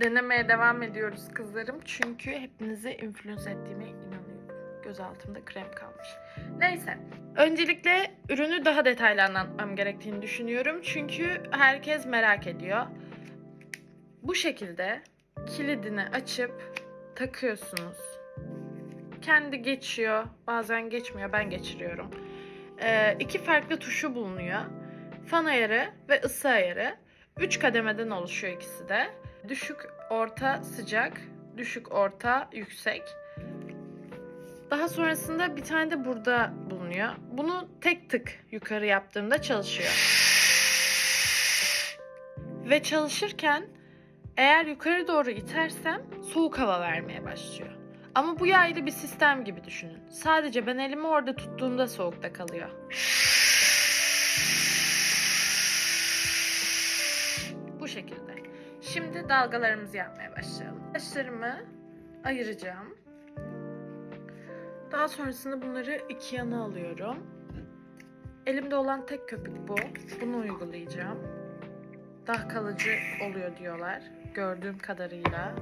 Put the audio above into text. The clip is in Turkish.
Denemeye devam ediyoruz kızlarım. Çünkü hepinizi influence ettiğime inanıyorum. Göz altımda krem kalmış. Neyse. Öncelikle ürünü daha detaylı anlatmam gerektiğini düşünüyorum. Çünkü herkes merak ediyor. Bu şekilde kilidini açıp takıyorsunuz. Kendi geçiyor. Bazen geçmiyor. Ben geçiriyorum. Ee, iki farklı tuşu bulunuyor. Fan ayarı ve ısı ayarı. Üç kademeden oluşuyor ikisi de. Düşük, orta, sıcak. Düşük, orta, yüksek. Daha sonrasında bir tane de burada bulunuyor. Bunu tek tık yukarı yaptığımda çalışıyor. Ve çalışırken eğer yukarı doğru itersem soğuk hava vermeye başlıyor. Ama bu yaylı bir sistem gibi düşünün. Sadece ben elimi orada tuttuğumda soğukta kalıyor. Şekilde. Şimdi dalgalarımızı yapmaya başlayalım. Saçlarımı ayıracağım. Daha sonrasında bunları iki yana alıyorum. Elimde olan tek köpük bu. Bunu uygulayacağım. Daha kalıcı oluyor diyorlar. Gördüğüm kadarıyla.